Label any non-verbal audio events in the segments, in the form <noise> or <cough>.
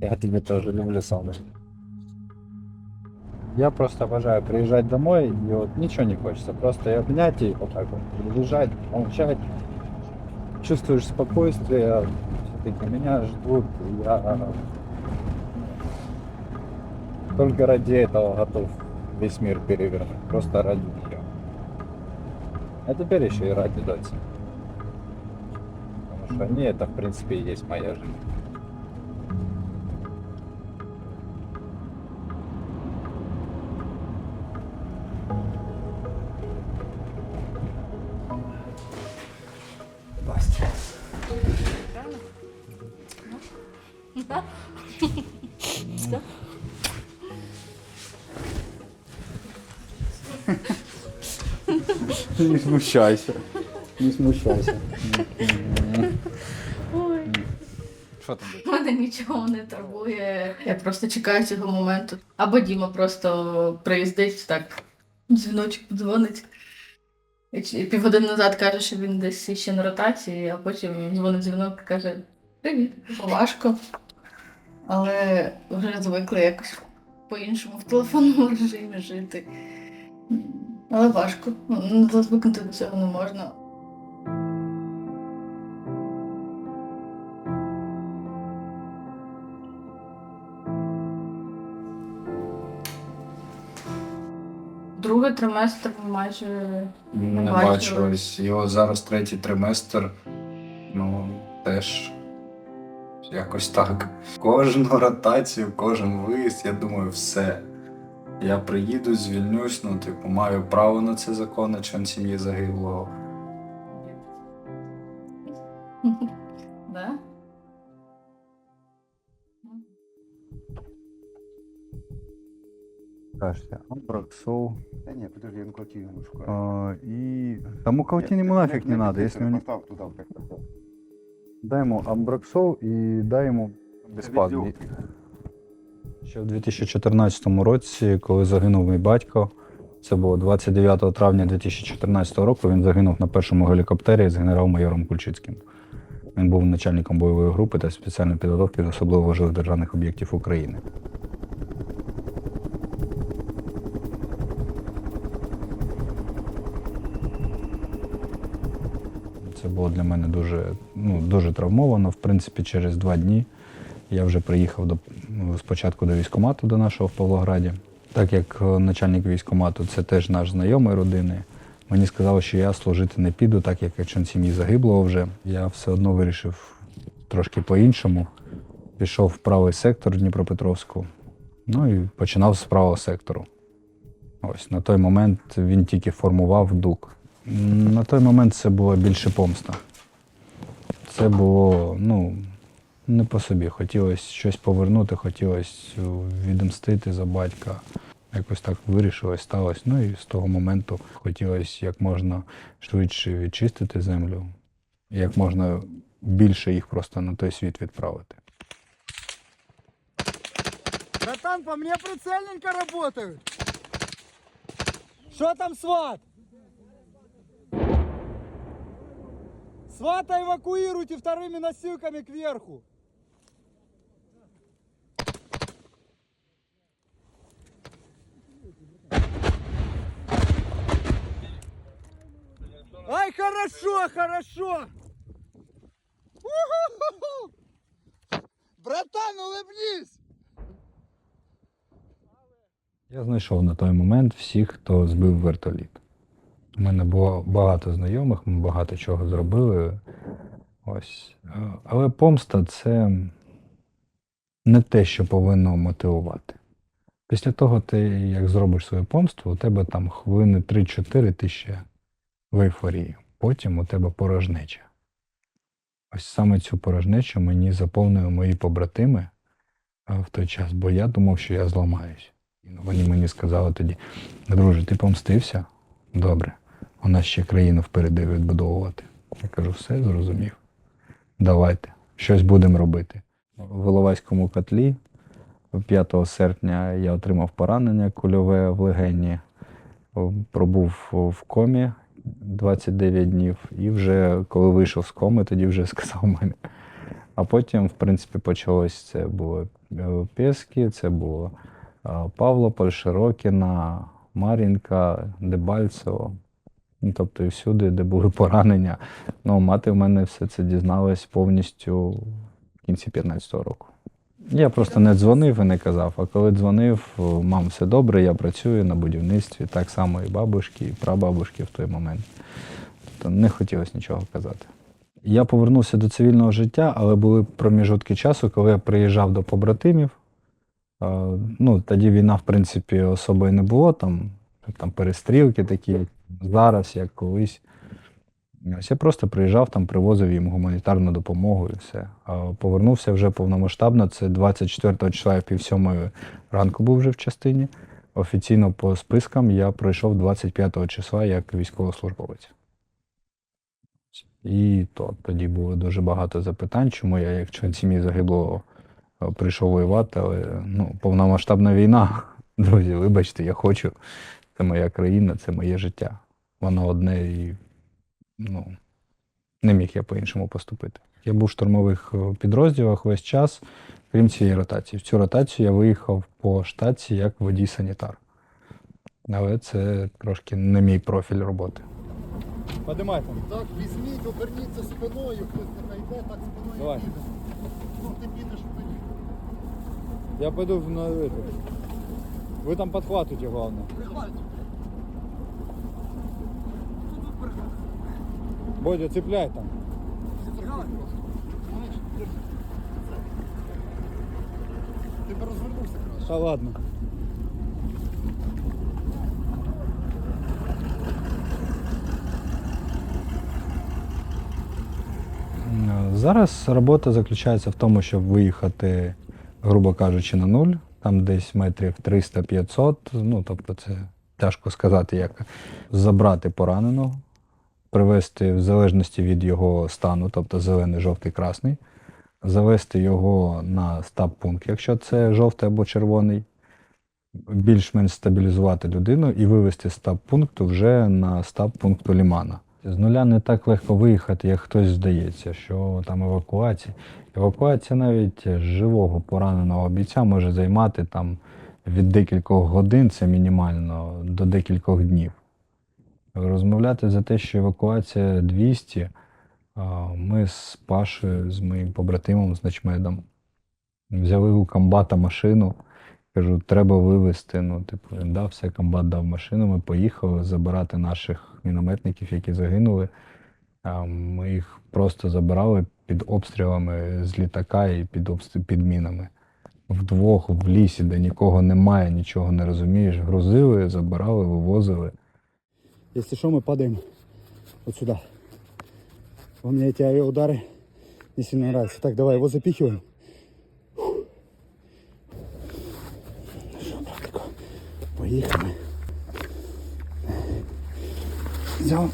Я тебя тоже люблю, солнышко. Я просто обожаю приезжать домой, и вот ничего не хочется. Просто и обнять и вот так вот лежать, молчать. Чувствуешь спокойствие, все-таки меня ждут. Я только ради этого готов весь мир перевернуть. Просто ради нее. А теперь еще и ради дочи. Потому что они это, в принципе, и есть моя жизнь. Не смущайся. Не смущайся. Ой. Що там буде? Мене нічого не турбує. Я просто чекаю цього моменту. Або Діма просто приїздить так, дзвіночок подзвонить. І чи- півгодини назад каже, що він десь ще на ротації, а потім дзвонить дзвінок і каже: Привіт, важко. Але вже звикли якось по-іншому в телефонному <laughs> режимі жити. Але важко. Ну, Звикнути до цього не можна. Другий триместр майже Не Не бачились. Його зараз третій триместр. Ну, теж якось так. Кожну ротацію, кожен виїзд, я думаю, все. Я приїду, звільнюсь, ну, типу, маю право на це законно, член сім'ї загиблого. Да? Кажете, Амбраксол. Да нет, подожди, я нуклотин ему шукаю. А, и... Тому каутин ему нафиг не надо. Если он... Поставь туда вот как-то. Дай ему амбраксол і дай йому безпадний. Ще в 2014 році, коли загинув мій батько, це було 29 травня 2014 року, він загинув на першому гелікоптері з генерал-майором Кульчицьким. Він був начальником бойової групи та спеціальної підготовки з особливо важливих державних об'єктів України. Це було для мене дуже, ну, дуже травмовано. В принципі, через два дні я вже приїхав до, ну, спочатку до військкомату до нашого в Павлограді. Так як е, начальник військкомату це теж наш знайомий родини. Мені сказали, що я служити не піду, так як член сім'ї загиблого вже. Я все одно вирішив трошки по-іншому. Пішов в правий сектор Дніпропетровську. Ну і починав з правого сектору. Ось на той момент він тільки формував дук. На той момент це була більше помста. Це було, ну, не по собі. Хотілося щось повернути, хотілося відомстити за батька. Якось так вирішилось, сталося. Ну і з того моменту хотілося як можна швидше відчистити землю, як можна більше їх просто на той світ відправити. Братан, по мне прицельненько работают. Что там сват? Свата эвакуируйте вторыми носилками кверху. Ай, хорошо, хорошо. У-ху-ху-ху. Братан, улыбнись. Я знайшов на той момент всіх, хто збив вертоліт. У мене було багато знайомих, ми багато чого зробили. Ось. Але помста це не те, що повинно мотивувати. Після того, ти як зробиш свою помсту, у тебе там хвилини 3-4 ти ще в ейфорії. Потім у тебе порожнеча. Ось саме цю порожнечу мені заповнили мої побратими в той час, бо я думав, що я зламаюсь. Вони мені сказали тоді, друже, ти помстився? Добре. У нас ще країну впереди відбудовувати. Я кажу, все зрозумів. Давайте, щось будемо робити. В Іловайському котлі 5 серпня я отримав поранення кульове в легені, пробув в комі 29 днів, і вже коли вийшов з коми, тоді вже <laughs> сказав мене А потім, в принципі, почалось це було е, Пєски, це було е, Павлополь, Широкіна, Мар'їнка, Дебальцево. Тобто і всюди, де були <laughs> поранення. Ну, мати в мене все це дізналась повністю в кінці 15-го року. Я просто не дзвонив і не казав. А коли дзвонив, мам, все добре, я працюю на будівництві, так само і бабушки, і прабабушки в той момент. Тобто не хотілося нічого казати. Я повернувся до цивільного життя, але були проміжутки часу, коли я приїжджав до побратимів. Ну, тоді війна, в принципі, особо і не було, там, там перестрілки такі, зараз, як колись. Я просто приїжджав там, привозив їм гуманітарну допомогу і все. А повернувся вже повномасштабно. Це 24 числа я пів сьомої ранку був вже в частині. Офіційно по спискам я пройшов 25 числа як військовослужбовець. І то тоді було дуже багато запитань, чому я, як член сім'ї загиблого, е, прийшов воювати, але ну, повномасштабна війна. <laughs> Друзі, вибачте, я хочу. Це моя країна, це моє життя. Воно одне і ну, не міг я по-іншому поступити. Я був в штурмових е, підрозділах весь час, крім цієї ротації. В цю ротацію я виїхав по штаті як водій-санітар. Але це трошки не мій профіль роботи. Подимай там. Так, візьміть, оберніться спиною, хтось нехай йде, так спиною Давай. піде. Ну, ти підеш тоді. Я пойду на это. Вы там подхватывайте, главное. Бодя, цепляй там. Ти б розвернувся краще. Да ладно. Зараз робота заключається в тому, щоб виїхати, грубо кажучи, на нуль, там десь метрів 300-500. Ну, тобто, це тяжко сказати, як забрати пораненого, привезти в залежності від його стану, тобто зелений, жовтий, красний, завести його на стаб-пункт, якщо це жовтий або червоний, більш-менш стабілізувати людину і вивести з стаб-пункту вже на стаб-пункту лімана. З нуля не так легко виїхати, як хтось здається, що там евакуація. Евакуація навіть живого пораненого бійця може займати там від декількох годин, це мінімально, до декількох днів. Розмовляти за те, що евакуація 200, ми з Пашею, з моїм побратимом, з Начмедом, взяли у комбата машину. Кажу, треба вивезти. Ну, типу, він дав все, комбат дав машину. Ми поїхали забирати наших мінометників, які загинули. А Ми їх просто забирали під обстрілами з літака і під, обстріл, під мінами. Вдвох в лісі, де нікого немає, нічого не розумієш. Грузили, забирали, вивозили. Если что, мы падаем вот сюда. У меня эти авиаудары не сильно нравятся. Так, давай, его запихиваем. Поехали. Взял.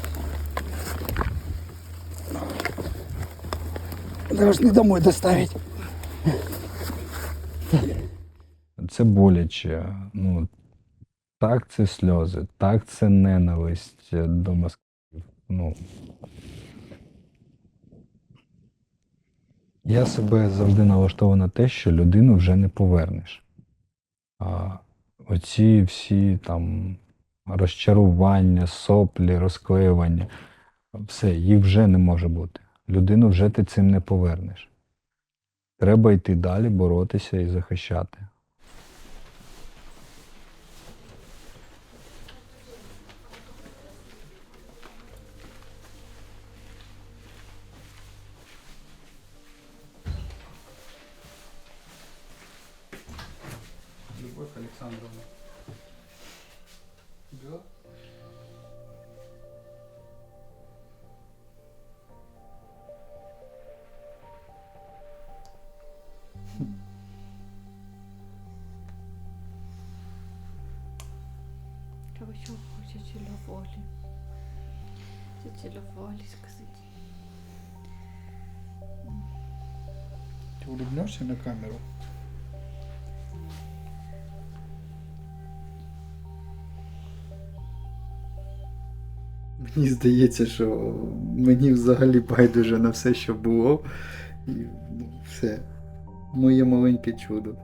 Должны домой доставить. Це боляче. Ну, так, це сльози, так, це ненависть до москалів. Ну. Я себе завжди налаштовую на те, що людину вже не повернеш. А оці всі там розчарування, соплі, розклеювання, все, їх вже не може бути. Людину вже ти цим не повернеш. Треба йти далі, боротися і захищати. Любовь Александровна. Да? Треба що хоче тіля волі. Це тіля волі. Ты улыбнешься на камеру? Мені здається, що мені взагалі байдуже на все, що було. І ну, все. Моє маленьке чудо.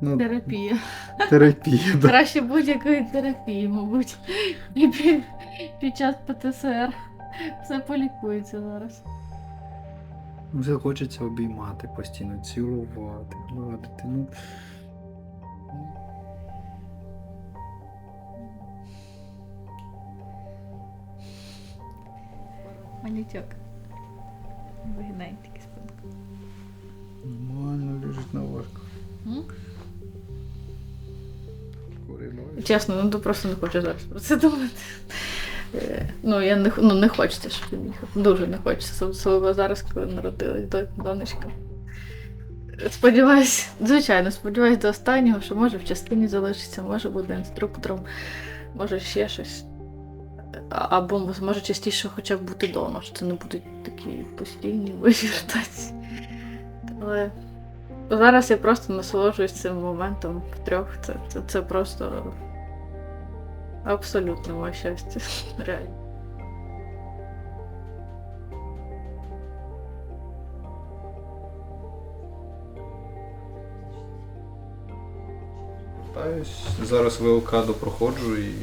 Ну, Терапія. терапія. Да. Краще будь-якої терапії, мабуть. І під, під час ПТСР. Все полікується зараз. Вже хочеться обіймати постійно, цілувати, гладити. Ну, Манітьок. Вигинай тільки спинку. нормально лежить на ложку. Чесно, ну то просто не хочу зараз про це думати. Е, Ну, я не, ну, не хочеться, щоб він їхав. Дуже не хочеться. Особливо зараз, коли народилась до- донечка. Сподіваюсь, звичайно, сподіваюсь до останнього, що може в частині залишиться, може буде інструктором, може ще щось. Або може частіше хоча б бути вдома, що це не будуть такі постійні вивертації. Але зараз я просто насолоджуюсь цим моментом втрьох. Це, це, це просто абсолютно моє щастя. <laughs> Реально. Зараз ВЛК допроходжу і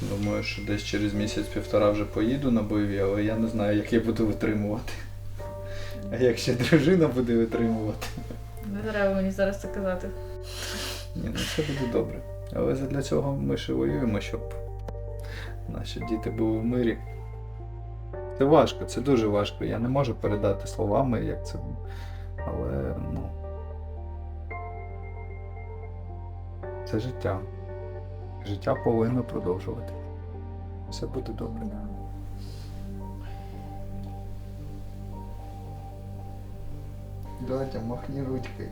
думаю, що десь через місяць-півтора вже поїду на бойові, але я не знаю, як я буду витримувати. А як ще дружина буде витримувати? Не треба мені зараз це казати. Ні, ну все буде добре. Але для цього ми ще воюємо, щоб наші діти були в мирі. Це важко, це дуже важко. Я не можу передати словами, як це. Але ну. Це життя. Життя повинно продовжувати. Все буде добре. Давайте махни ручкой.